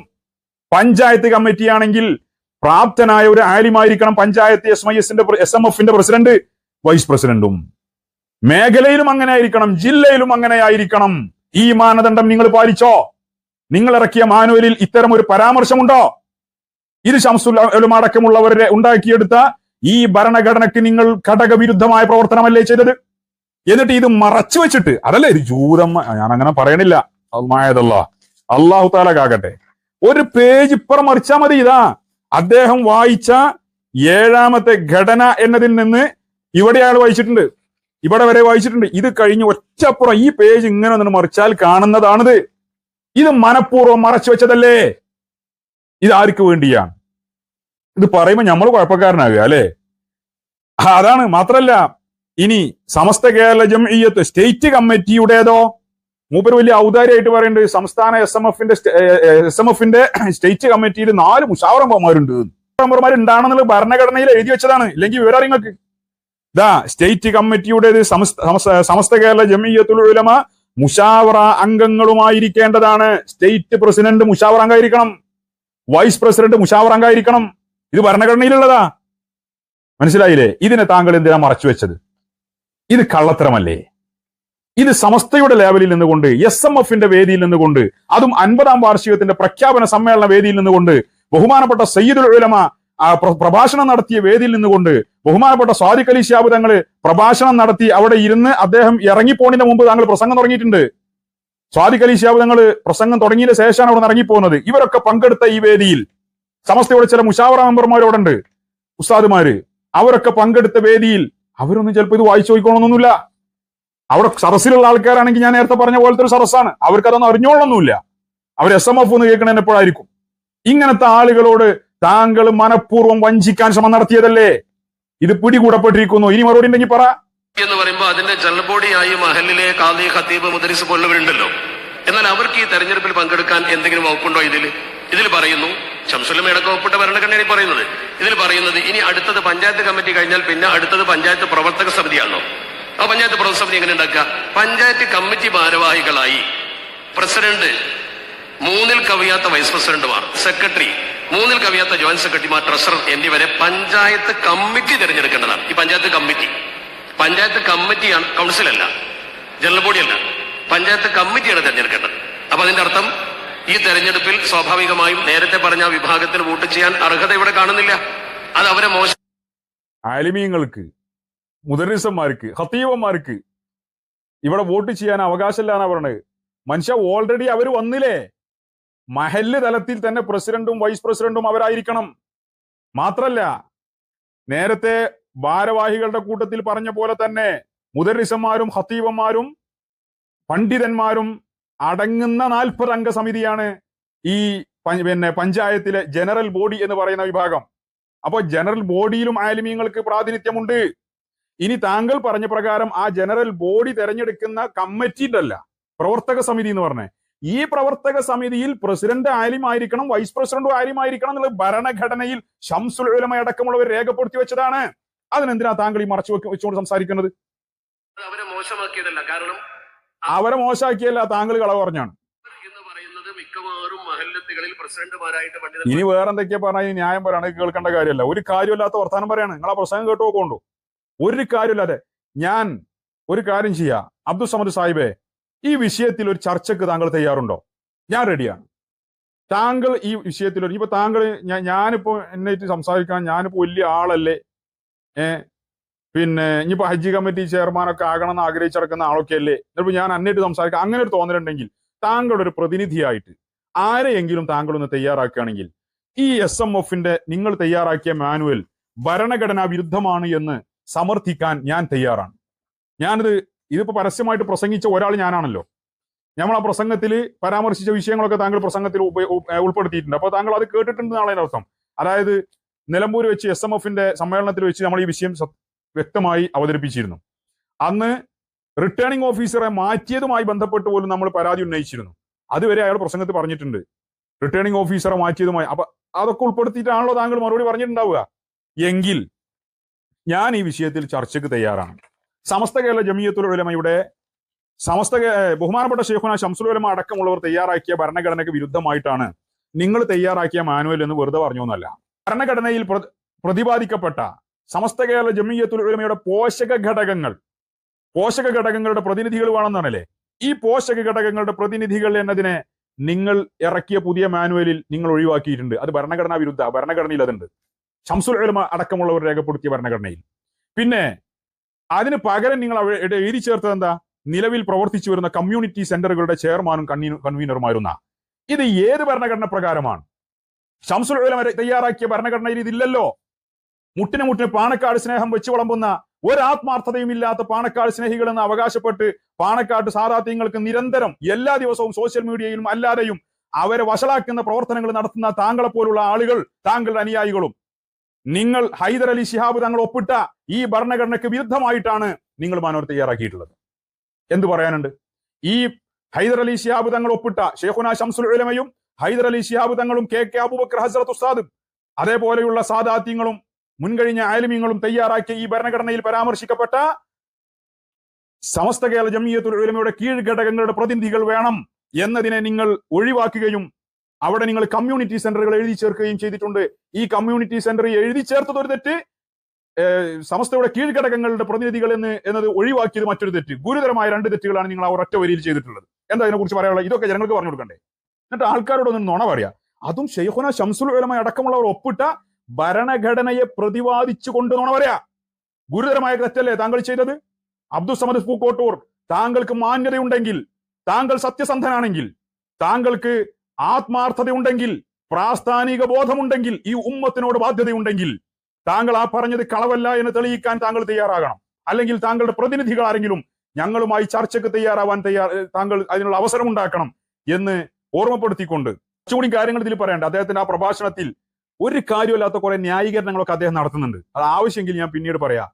പഞ്ചായത്ത് കമ്മിറ്റി ആണെങ്കിൽ പ്രാപ്തനായ ഒരു ആലിമായിരിക്കണം പഞ്ചായത്ത് എസ് ഐ എസിന്റെ എസ് എം എഫിന്റെ പ്രസിഡന്റ് വൈസ് പ്രസിഡന്റും. മേഖലയിലും അങ്ങനെ ആയിരിക്കണം ജില്ലയിലും അങ്ങനെ ആയിരിക്കണം ഈ മാനദണ്ഡം നിങ്ങൾ പാലിച്ചോ? നിങ്ങൾ ഇറക്കിയ മാനുവലിൽ ഇത്തരം ഒരു പരാമർശമുണ്ടോ? ഇത് അടക്കമുള്ളവരെ ഉണ്ടാക്കിയെടുത്ത ഈ ഭരണഘടനയ്ക്ക് നിങ്ങൾ ഘടകവിരുദ്ധമായ പ്രവർത്തനമല്ലേ ചെയ്തത്? എന്നിട്ട് ഇത് മറച്ചു വെച്ചിട്ട് അതല്ലേ ഇത് ജൂതമ്മ ഞാൻ അങ്ങനെ പറയണില്ല. അള്ളാഹതല്ല അള്ളാഹു താലകാകട്ടെ ഒരു പേജ് ഇപ്പുറം മറിച്ചാ മതി ഇതാ. അദ്ദേഹം വായിച്ച ഏഴാമത്തെ ഘടന എന്നതിൽ നിന്ന് ഇവിടെ അയാൾ വായിച്ചിട്ടുണ്ട്. ഇവിടെ വരെ വായിച്ചിട്ടുണ്ട്. ഇത് കഴിഞ്ഞ് ഒറ്റപ്പുറം ഈ പേജ് ഇങ്ങനെ ഒന്ന് മറിച്ചാൽ കാണുന്നതാണിത്. ഇത് മനഃപൂർവം മറച്ചു വെച്ചതല്ലേ? ഇത് ആർക്ക് വേണ്ടിയാണ്? ഇത് പറയുമ്പോൾ നമ്മൾ കുഴപ്പക്കാരനാകുക അല്ലേ? അതാണ്. മാത്രല്ല ഇനി സമസ്ത കേരള ജംഇയ്യത്ത് സ്റ്റേറ്റ് കമ്മിറ്റിയുടേതോ മൂപ്പര് വലിയ ഔദാര്യമായിട്ട് പറയുന്നുണ്ട് സംസ്ഥാന എസ് എം എഫിന്റെ എസ് എം എഫിന്റെ സ്റ്റേറ്റ് കമ്മിറ്റിയിൽ നാല് മുഷാവറമ്പന്മാരുണ്ട് ഉണ്ടാണെന്നുള്ള ഭരണഘടനയിൽ എഴുതി വെച്ചതാണ്. ഇല്ലെങ്കിൽ വിവരം നിങ്ങൾക്ക് ഇതാ സ്റ്റേറ്റ് കമ്മിറ്റിയുടേത് സമസ്ത കേരള ജമിയത്തുൽ ഉലമ മുഷാവറ അംഗങ്ങളുമായിരിക്കേണ്ടതാണ്. സ്റ്റേറ്റ് പ്രസിഡന്റ് മുഷാവറ അംഗമായിരിക്കണം. വൈസ് പ്രസിഡന്റ് മുഷാവറ അംഗമായിരിക്കണം. ഇത് ഭരണഘടനയിലുള്ളതാ. മനസ്സിലായില്ലേ? ഇതിനെ താങ്കൾ എന്തിനാ മറച്ചു വെച്ചത്? ഇത് കള്ളത്തരമല്ലേ? ഇത് സമസ്തയുടെ ലെവലിൽ നിന്നുകൊണ്ട് എസ് എം എഫിന്റെ വേദിയിൽ നിന്നുകൊണ്ട് അതും അൻപതാം വാർഷികത്തിന്റെ പ്രഖ്യാപന സമ്മേളന വേദിയിൽ നിന്നുകൊണ്ട് ബഹുമാനപ്പെട്ട സയ്യിദുൽ ഉലമ പ്രഭാഷണം നടത്തിയ വേദിയിൽ നിന്നുകൊണ്ട് ബഹുമാനപ്പെട്ട സ്വാദിഖ് അലി തങ്ങൾ പ്രഭാഷണം നടത്തി അവിടെ ഇരുന്ന് അദ്ദേഹം ഇറങ്ങിപ്പോണിന് മുമ്പ് താങ്കൾ പ്രസംഗം തുടങ്ങിയിട്ടുണ്ട്. സ്വാദിഖ് അലി തങ്ങൾ പ്രസംഗം തുടങ്ങിയതിന് ശേഷമാണ് അവിടെ ഇറങ്ങിപ്പോകുന്നത്. ഇവരൊക്കെ പങ്കെടുത്ത ഈ വേദിയിൽ സമസ്തയുടെ ചില മുഷാവറ മെമ്പർമാരോടുണ്ട് ഉസ്താദുമാര്. അവരൊക്കെ പങ്കെടുത്ത വേദിയിൽ അവരൊന്നും ചിലപ്പോൾ ഇത് വായിച്ചു നോക്കിക്കോണമെന്നൊന്നുമില്ല അവിടെ സദസ്സിലുള്ള ആൾക്കാരാണെങ്കിൽ ഞാൻ നേരത്തെ പറഞ്ഞ പോലത്തെ ഒരു സദസ്സാണ്. അവർക്കതൊന്നും അറിഞ്ഞോളൊന്നുമില്ല അവർ എസ് എം എഫ് എന്ന് കേൾക്കണ എപ്പോഴായിരിക്കും? ഇങ്ങനത്തെ ആളുകളോട് താങ്കൾ മനഃപൂർവം വഞ്ചിക്കാൻ ശ്രമം നടത്തിയതല്ലേ? ഇത് പിടികൂടപ്പെട്ടിരിക്കുന്നു. ഇനി മറുപടി ഉണ്ടെങ്കിൽ പറ. എന്ന് പറയുമ്പോൾ അതിന്റെ ജനബോഡിയായി ബോഡിയായി മഹലിലെ കാദി ഖത്തീബ് മുദരിസ് പോലുള്ളവരുണ്ടല്ലോ. എന്നാൽ അവർക്ക് ഈ തെരഞ്ഞെടുപ്പിൽ പങ്കെടുക്കാൻ എന്തെങ്കിലും വകുപ്പുണ്ടോ ഇതിൽ ഇതിൽ പറയുന്നു ശംസുലമയടക്കം ഒപ്പിട്ട ഭരണഘടനയാണ് ഈ പറയുന്നത്. ഇതിൽ പറയുന്നത് ഇനി അടുത്തത് പഞ്ചായത്ത് കമ്മിറ്റി കഴിഞ്ഞാൽ പിന്നെ അടുത്തത് പഞ്ചായത്ത് പ്രവർത്തക സമിതിയാണോ ആ പഞ്ചായത്ത് പ്രവർത്തക സമിതി എങ്ങനെ ഉണ്ടാക്കുക? പഞ്ചായത്ത് കമ്മിറ്റി ഭാരവാഹികളായി പ്രസിഡന്റ് മൂന്നിൽ കവിയാത്ത വൈസ് പ്രസിഡന്റുമാർ സെക്രട്ടറി മൂന്നിൽ കവിയാത്ത ജോയിന്റ് സെക്രട്ടറിമാർ ട്രഷറർ എന്നിവരെ പഞ്ചായത്ത് കമ്മിറ്റി തിരഞ്ഞെടുക്കേണ്ടതാണ്. ഈ പഞ്ചായത്ത് കമ്മിറ്റി. പഞ്ചായത്ത് കമ്മിറ്റിയാണ് കൗൺസിലല്ല ജനറൽ ബോഡിയല്ല. പഞ്ചായത്ത് കമ്മിറ്റിയാണ് തിരഞ്ഞെടുക്കേണ്ടത്. അപ്പൊ അതിന്റെ അർത്ഥം ഈ തെരഞ്ഞെടുപ്പിൽ സ്വാഭാവികമായും നേരത്തെ പറഞ്ഞ വിഭാഗത്തിൽ വോട്ട് ചെയ്യാൻ അർഹത ഇവിടെ കാണുന്നില്ല. അത് അവരെ മോശം ആലിമീങ്ങൾക്ക് മുദരിസന്മാർക്ക് ഹത്തീവന്മാർക്ക് ഇവിടെ വോട്ട് ചെയ്യാൻ അവകാശമില്ല പറഞ്ഞത് മനുഷ്യ ഓൾറെഡി അവർ വന്നില്ലേ? മഹല്ല് തലത്തിൽ തന്നെ പ്രസിഡന്റും വൈസ് പ്രസിഡന്റും അവരായിരിക്കണം. മാത്രല്ല നേരത്തെ ഭാരവാഹികളുടെ കൂട്ടത്തിൽ പറഞ്ഞ പോലെ തന്നെ മുദരിസന്മാരും ഹത്തീവന്മാരും പണ്ഡിതന്മാരും അടങ്ങുന്ന നാൽപ്പത് അംഗ സമിതിയാണ് ഈ പിന്നെ പഞ്ചായത്തിലെ ജനറൽ ബോഡി എന്ന് പറയുന്ന വിഭാഗം. അപ്പോൾ ജനറൽ ബോഡിയിലും ആലിമീങ്ങൾക്ക് പ്രാതിനിധ്യമുണ്ട്. ഇനി താങ്കൾ പറഞ്ഞ പ്രകാരം ആ ജനറൽ ബോഡി തെരഞ്ഞെടുക്കുന്ന കമ്മിറ്റി ഉണ്ടല്ല പ്രവർത്തക സമിതി എന്ന് പറഞ്ഞേ. ഈ പ്രവർത്തക സമിതിയിൽ പ്രസിഡന്റ് ആലിമായിരിക്കണം വൈസ് പ്രസിഡന്റും ആലിമായിരിക്കണം എന്നുള്ള ഭരണഘടനയിൽ ഷംസുൽ അടക്കമുള്ളവർ രേഖപ്പെടുത്തി വെച്ചതാണ്. അതിനെന്തിനാ താങ്കൾ ഈ മറച്ചു വെച്ചുകൊണ്ട് സംസാരിക്കുന്നത്? അവരെ മോശമാക്കിയതല്ല. കാരണം അവരെ മോശമാക്കിയല്ല താങ്കൾ കളവ് പറഞ്ഞാണ് ഇനി വേറെ എന്തൊക്കെയാ പറഞ്ഞാൽ ന്യായം പറയാണ് കേൾക്കേണ്ട കാര്യമല്ല. ഒരു കാര്യമില്ലാത്ത വർത്താനം പറയാണ്. നിങ്ങൾ ആ പ്രസംഗം കേട്ട് നോക്കൊണ്ടു ഒരു കാര്യമില്ലാതെ ഞാൻ ഒരു കാര്യം ചെയ്യാം. അബ്ദുൾ സമദ് സാഹിബേ ഈ വിഷയത്തിൽ ഒരു ചർച്ചക്ക് താങ്കൾ തയ്യാറുണ്ടോ? ഞാൻ റെഡിയാണ്. താങ്കൾ ഈ വിഷയത്തിൽ ഇപ്പൊ താങ്കൾ ഞാനിപ്പോ എന്നെ സംസാരിക്കാൻ ഞാനിപ്പോ വലിയ ആളല്ലേ? ഏ? പിന്നെ ഇനിയിപ്പോ ഹജ്ജ് കമ്മിറ്റി ചെയർമാനൊക്കെ ആകണം എന്ന് ആഗ്രഹിച്ചിടക്കുന്ന ആളൊക്കെ അല്ലേ? ചിലപ്പോൾ ഞാൻ അന്നേറ്റ് സംസാരിക്കാം. അങ്ങനെ ഒരു തോന്നലുണ്ടെങ്കിൽ താങ്കളുടെ ഒരു പ്രതിനിധിയായിട്ട് ആരെയെങ്കിലും താങ്കൾ ഒന്ന് തയ്യാറാക്കുകയാണെങ്കിൽ ഈ എസ് എം എഫിന്റെ നിങ്ങൾ തയ്യാറാക്കിയ മാനുവൽ ഭരണഘടനാ വിരുദ്ധമാണ് എന്ന് സമർത്ഥിക്കാൻ ഞാൻ തയ്യാറാണ്. ഞാനിത് ഇതിപ്പോ പരസ്യമായിട്ട് പ്രസംഗിച്ച ഒരാൾ ഞാനാണല്ലോ. നമ്മൾ ആ പ്രസംഗത്തിൽ പരാമർശിച്ച വിഷയങ്ങളൊക്കെ താങ്കൾ പ്രസംഗത്തിൽ ഉൾപ്പെടുത്തിയിട്ടുണ്ട്. അപ്പൊ താങ്കൾ അത് കേട്ടിട്ടുണ്ടെന്നാണ് അതിന്റെ അർത്ഥം അതായത് നിലമ്പൂർ വെച്ച് എസ് എം എഫിന്റെ സമ്മേളനത്തിൽ വെച്ച് നമ്മൾ ഈ വിഷയം വ്യക്തമായി അവതരിപ്പിച്ചിരുന്നു. അന്ന് റിട്ടേണിംഗ് ഓഫീസറെ മാറ്റിയതുമായി ബന്ധപ്പെട്ട് പോലും നമ്മൾ പരാതി ഉന്നയിച്ചിരുന്നു. അതുവരെ അയാൾ പ്രസംഗത്തിൽ പറഞ്ഞിട്ടുണ്ട്. റിട്ടേണിംഗ് ഓഫീസറെ മാറ്റിയതുമായി. അപ്പൊ അതൊക്കെ ഉൾപ്പെടുത്തിയിട്ടാണല്ലോ താങ്കൾ മറുപടി പറഞ്ഞിട്ടുണ്ടാവുക. എങ്കിൽ ഞാൻ ഈ വിഷയത്തിൽ ചർച്ചയ്ക്ക് തയ്യാറാണ്. സമസ്ത കേരള ജമീയത്തുലമയുടെ സമസ്ത ബഹുമാനപ്പെട്ട ഷെയ്ഖുന ഉലമ അടക്കമുള്ളവർ തയ്യാറാക്കിയ ഭരണഘടനയ്ക്ക് വിരുദ്ധമായിട്ടാണ് നിങ്ങൾ തയ്യാറാക്കിയ മാനുവൽ എന്ന് വെറുതെ പറഞ്ഞു എന്നല്ല ഭരണഘടനയിൽ പ്ര- പ്രതിപാദിക്കപ്പെട്ട സമസ്ത കേരള ജമിയത്തുൽ ഉലമയുടെ പോഷക ഘടകങ്ങൾ. പോഷക ഘടകങ്ങളുടെ പ്രതിനിധികൾ വേണമെന്നാണല്ലേ ഈ പോഷക ഘടകങ്ങളുടെ പ്രതിനിധികൾ എന്നതിനെ നിങ്ങൾ ഇറക്കിയ പുതിയ മാനുവലിൽ നിങ്ങൾ ഒഴിവാക്കിയിട്ടുണ്ട്. അത് ഭരണഘടനാ വിരുദ്ധ ഭരണഘടനയിൽ അതുണ്ട്. ഷംസുൽ ഉലമ അടക്കമുള്ളവർ രേഖപ്പെടുത്തിയ ഭരണഘടനയിൽ. പിന്നെ അതിന് പകരം നിങ്ങൾ എഴുതി ചേർത്തത് എന്താ? നിലവിൽ പ്രവർത്തിച്ചു വരുന്ന കമ്മ്യൂണിറ്റി സെന്ററുകളുടെ ചെയർമാനും കൺവീ- കൺവീനറുമായിരുന്ന ഇത് ഏത് ഭരണഘടന പ്രകാരമാണ്? ഷംസുൽ ഉലമ തയ്യാറാക്കിയ ഭരണഘടനയിൽ ഇതില്ലല്ലോ മുട്ടിന് മുട്ടിന് പാണക്കാട് സ്നേഹം വെച്ച് വിളമ്പുന്ന ഒരാത്മാർത്ഥതയും ഇല്ലാത്ത പാണക്കാട് സ്നേഹികൾ എന്ന് അവകാശപ്പെട്ട് പാണക്കാട് സാധാത്യങ്ങൾക്ക് നിരന്തരം എല്ലാ ദിവസവും സോഷ്യൽ മീഡിയയിലും അല്ലാതെയും അവരെ വഷളാക്കുന്ന പ്രവർത്തനങ്ങൾ നടത്തുന്ന താങ്കളെ പോലുള്ള ആളുകൾ താങ്കളുടെ അനുയായികളും. നിങ്ങൾ ഹൈദർ അലി ശിഹാബ് തങ്ങൾ ഒപ്പിട്ട ഈ ഭരണഘടനയ്ക്ക് വിരുദ്ധമായിട്ടാണ് നിങ്ങൾ മാനവർ തയ്യാറാക്കിയിട്ടുള്ളത്. എന്ത് പറയാനുണ്ട്? ഈ ഹൈദർ അലി ശിഹാബ് തങ്ങൾ ഒപ്പിട്ട ഷെയ്ഖുന ഷംസുൽ ഉലമയും ഹൈദർ അലി ശിഹാബ് തങ്ങളും കെ കെ അബൂബക്കർ ഹസ്രത്ത് ഉസ്താദും അതേപോലെയുള്ള സാദാത്യങ്ങളും മുൻകഴിഞ്ഞ ആലിമ്യങ്ങളും തയ്യാറാക്കിയ ഈ ഭരണഘടനയിൽ പരാമർശിക്കപ്പെട്ട സമസ്ത കേരള ജമിയത്തുൽ ഉലമയുടെ കീഴ്ഘടകങ്ങളുടെ പ്രതിനിധികൾ വേണം എന്നതിനെ നിങ്ങൾ ഒഴിവാക്കുകയും അവിടെ നിങ്ങൾ കമ്മ്യൂണിറ്റി സെന്ററുകൾ എഴുതി ചേർക്കുകയും ചെയ്തിട്ടുണ്ട്. ഈ കമ്മ്യൂണിറ്റി സെന്റർ എഴുതി ചേർത്തത് ഒരു തെറ്റ്. സമസ്തയുടെ കീഴ്ഘടകങ്ങളുടെ പ്രതിനിധികൾ എന്ന് എന്നത് ഒഴിവാക്കിയത് മറ്റൊരു തെറ്റ്. ഗുരുതരമായ രണ്ട് തെറ്റുകളാണ് നിങ്ങൾ ആ ഒറ്റ വരിയിൽ ചെയ്തിട്ടുള്ളത്. എന്താ അതിനെക്കുറിച്ച് പറയാനുള്ളത്? ഇതൊക്കെ ജനങ്ങൾക്ക് പറഞ്ഞു കൊടുക്കണ്ടേ എന്നിട്ട് ആൾക്കാരോട് ഒന്ന് നുണ പറയാ. അതും ഷെയ്ഖുന ഷംസുൽ ഉലമ അടക്കമുള്ളവർ ഒപ്പിട്ട ഭരണഘടനയെ പ്രതിപാദിച്ചു കൊണ്ട് നുണ പറയാ ഗുരുതരമായ തെറ്റല്ലേ താങ്കൾ ചെയ്തത്? അബ്ദുൾ സമദ് പൂക്കോട്ടൂർ താങ്കൾക്ക് മാന്യതയുണ്ടെങ്കിൽ താങ്കൾ സത്യസന്ധനാണെങ്കിൽ താങ്കൾക്ക് ആത്മാർത്ഥതയുണ്ടെങ്കിൽ പ്രാസ്ഥാനിക ബോധമുണ്ടെങ്കിൽ ഈ ഉമ്മത്തിനോട് ബാധ്യതയുണ്ടെങ്കിൽ താങ്കൾ ആ പറഞ്ഞത് കളവല്ല എന്ന് തെളിയിക്കാൻ താങ്കൾ തയ്യാറാകണം. അല്ലെങ്കിൽ താങ്കളുടെ പ്രതിനിധികൾ ആരെങ്കിലും ഞങ്ങളുമായി ചർച്ചയ്ക്ക് തയ്യാറാവാൻ തയ്യാർ താങ്കൾ അതിനുള്ള അവസരം ഉണ്ടാക്കണം എന്ന് ഓർമ്മപ്പെടുത്തിക്കൊണ്ട്. കുറച്ചുകൂടി കാര്യങ്ങൾ ഇതിൽ പറയണ്ട. അദ്ദേഹത്തിന്റെ ആ പ്രഭാഷണത്തിൽ ഒരു കാര്യമില്ലാത്ത കുറെ ന്യായീകരണങ്ങളൊക്കെ അദ്ദേഹം നടത്തുന്നുണ്ട്. അത് ആവശ്യമെങ്കിൽ ഞാൻ പിന്നീട് പറയാം.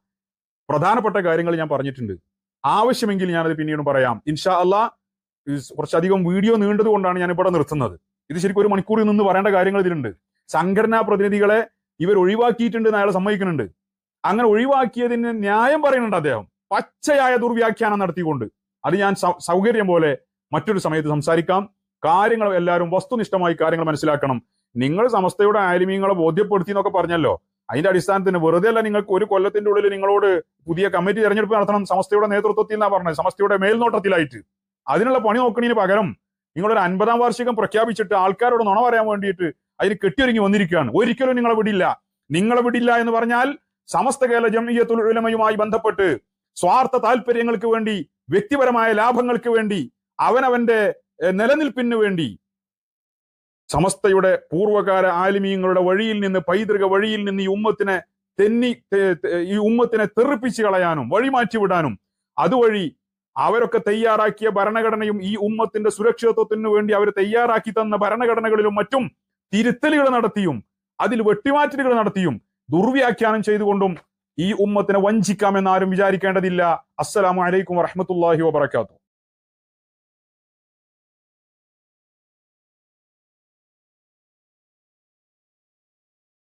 പ്രധാനപ്പെട്ട കാര്യങ്ങൾ ഞാൻ പറഞ്ഞിട്ടുണ്ട്. ആവശ്യമെങ്കിൽ ഞാനത് പിന്നീട് പറയാം. ഇൻഷാ അല്ല കുറച്ചധികം വീഡിയോ നീണ്ടത് കൊണ്ടാണ് ഞാൻ ഇവിടെ നിർത്തുന്നത്. ഇത് ശരിക്കും ഒരു മണിക്കൂറിൽ നിന്ന് പറയേണ്ട കാര്യങ്ങൾ ഇതിലുണ്ട്. സംഘടനാ പ്രതിനിധികളെ ഇവർ ഒഴിവാക്കിയിട്ടുണ്ട് എന്ന് അയാൾ സമ്മതിക്കുന്നുണ്ട്. അങ്ങനെ ഒഴിവാക്കിയതിന് ന്യായം പറയുന്നുണ്ട് അദ്ദേഹം. പച്ചയായ ദുർവ്യാഖ്യാനം നടത്തിക്കൊണ്ട്. അത് ഞാൻ സൗകര്യം പോലെ മറ്റൊരു സമയത്ത് സംസാരിക്കാം. കാര്യങ്ങൾ എല്ലാവരും വസ്തുനിഷ്ഠമായി കാര്യങ്ങൾ മനസ്സിലാക്കണം. നിങ്ങൾ സമസ്തയുടെ ആലിമീങ്ങളെ ബോധ്യപ്പെടുത്തി എന്നൊക്കെ പറഞ്ഞല്ലോ. അതിന്റെ അടിസ്ഥാനത്തിന് വെറുതെ അല്ല നിങ്ങൾക്ക് ഒരു കൊല്ലത്തിന്റെ ഉള്ളിൽ നിങ്ങളോട് പുതിയ കമ്മിറ്റി തെരഞ്ഞെടുപ്പ് നടത്തണം സമസ്തയുടെ നേതൃത്വത്തിൽ എന്നാ പറഞ്ഞത്? സമസ്തയുടെ മേൽനോട്ടത്തിലായിട്ട്. അതിനുള്ള പണി നോക്കണതിന് പകരം നിങ്ങളൊരു അൻപതാം വാർഷികം പ്രഖ്യാപിച്ചിട്ട് ആൾക്കാരോട് നുണ പറയാൻ വേണ്ടിയിട്ട് അതിന് കെട്ടിയൊരുങ്ങി വന്നിരിക്കുകയാണ്. ഒരിക്കലും നിങ്ങളെ വിടില്ല. നിങ്ങളെ വിടില്ല എന്ന് പറഞ്ഞാൽ സമസ്ത കേരള ജമിയത്തുൽ ഉലമയുമായി ബന്ധപ്പെട്ട് സ്വാർത്ഥ താല്പര്യങ്ങൾക്ക് വേണ്ടി വ്യക്തിപരമായ ലാഭങ്ങൾക്ക് വേണ്ടി അവനവന്റെ നിലനിൽപ്പിന് വേണ്ടി സമസ്തയുടെ പൂർവകാല ആലിമീങ്ങളുടെ വഴിയിൽ നിന്ന് പൈതൃക വഴിയിൽ നിന്ന് ഈ ഉമ്മത്തിനെ തെന്നി ഈ ഉമ്മത്തിനെ തെറിപ്പിച്ച് കളയാനും വഴിമാറ്റി വിടാനും അതുവഴി അവരൊക്കെ തയ്യാറാക്കിയ ഭരണഘടനയും ഈ ഉമ്മത്തിന്റെ സുരക്ഷിതത്വത്തിനു വേണ്ടി അവർ തയ്യാറാക്കി തന്ന ഭരണഘടനകളിലും മറ്റും തിരുത്തലുകൾ നടത്തിയും അതിൽ വെട്ടിമാറ്റലുകൾ നടത്തിയും ദുർവ്യാഖ്യാനം ചെയ്തുകൊണ്ടും ഈ ഉമ്മത്തിനെ വഞ്ചിക്കാമെന്ന് ആരും വിചാരിക്കേണ്ടതില്ല. അസ്സലാമു അലൈക്കും വറഹ്മത്തുള്ളാഹി വബറകാതുഹു.